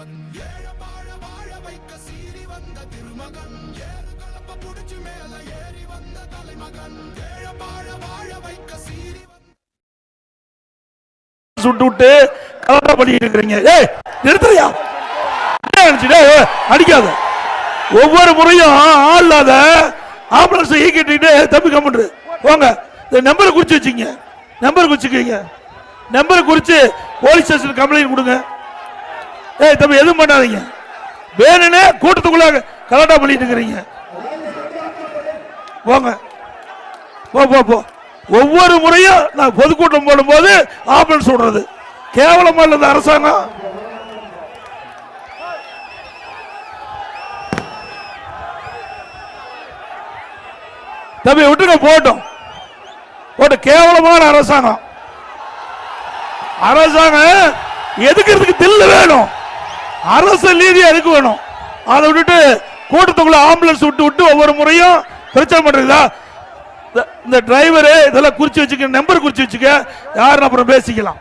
தலைவன் ஏழ வாழ வாழ வைக்க சீறி வந்த திருமகன். ஏறு கலப்ப புடிச்சு மேல ஏறி வந்த தலைமகன். ஏழ வாழ வாழ வைக்க சீறி வந்த சுட்டு விட்டு கலட்டா பண்ணிட்டு இருக்கிறீங்க ஏய் நிறுத்துறியா அடிக்காத. ஒவ்வொரு முறையும் ஆள் இல்லாத ஆம்புலன்ஸ் ஈக்கிட்டு தம்பி கம்முன்று போங்க. இந்த நம்பரை குறிச்சு வச்சுங்க நம்பர் குறிச்சுக்கீங்க நம்பரை குறிச்சு போலீஸ் ஸ்டேஷன் கம்ப்ளைண்ட் கொடுங்க. ஏய் தம்பி எதுவும் பண்ணாதீங்க. வேணும்னே கூட்டத்துக்குள்ள கலாட்டா பண்ணிட்டு இருக்கிறீங்க. போங்க. போ போ போ. ஒவ்வொரு முறையும் நான் பொதுக்கூட்டம் போடும்போது ஆம்புலன்ஸ் விடுறது கேவலமா இல்ல இந்த அரசாங்கம்? தம்பி விட்டுங்க போட்டோம் போட்டு கேவலமான அரசாங்கம். அரசாங்கம் எதுக்கிறதுக்கு தில்லு வேணும்? அரசு நீதியா எதுக்கு வேணும். அதை விட்டுட்டு கூட்டத்துக்குள்ள ஆம்புலன்ஸ் விட்டு விட்டு ஒவ்வொரு முறையும் பிரச்சனை பண்றீங்களா இந்த- டிரைவரு இதெல்லாம் குறிச்சு வச்சுக்க நம்பர் குறிச்சு வச்சுக்க யாரும் அப்புறம் பேசிக்கலாம்.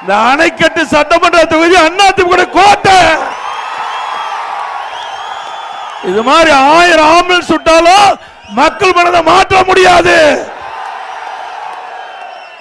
இந்த அணைக்கட்டு சட்டமன்ற தொகுதி அதிமுக கோட்டை. இது மாதிரி ஆயிரம் ஆம்புலன்ஸ் விட்டாலும் மக்கள் மனதை மாற்ற முடியாது.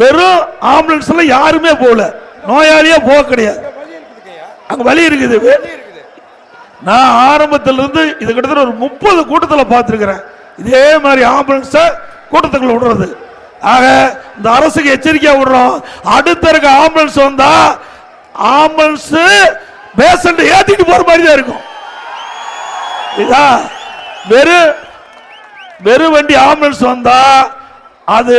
வெறும் ஆம்புலன்ஸ்ல யாருமே போகல. நோயாளியே போக கிடையாது. அங்க வழி இருக்குது. நான் ஆரம்பத்தில் இருந்து இது கிட்டத்தட்ட ஒரு முப்பது கூட்டத்தில் பார்த்துருக்கிறேன். இதே மாதிரி ஆம்புலன்ஸ கூட்டத்துக்குள்ள விடுறது. ஆக இந்த அரசுக்கு எச்சரிக்கையாக விடுறோம். அடுத்த இருக்க ஆம்புலன்ஸ் வந்தா ஆம்புலன்ஸ் பேஷண்ட் ஏத்திட்டு போற மாதிரி தான் இருக்கும். இதா வெறும் வெறும் வண்டி ஆம்புலன்ஸ் வந்தா அது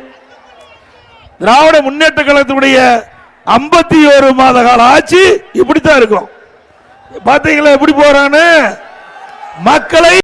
திராவிட முன்னேற்ற கழகத்தினுடைய ஐம்பத்தி ஒரு மாத கால ஆட்சி இப்படித்தான் இருக்கும். பார்த்தீங்களா எப்படி போறான்னு? மக்களை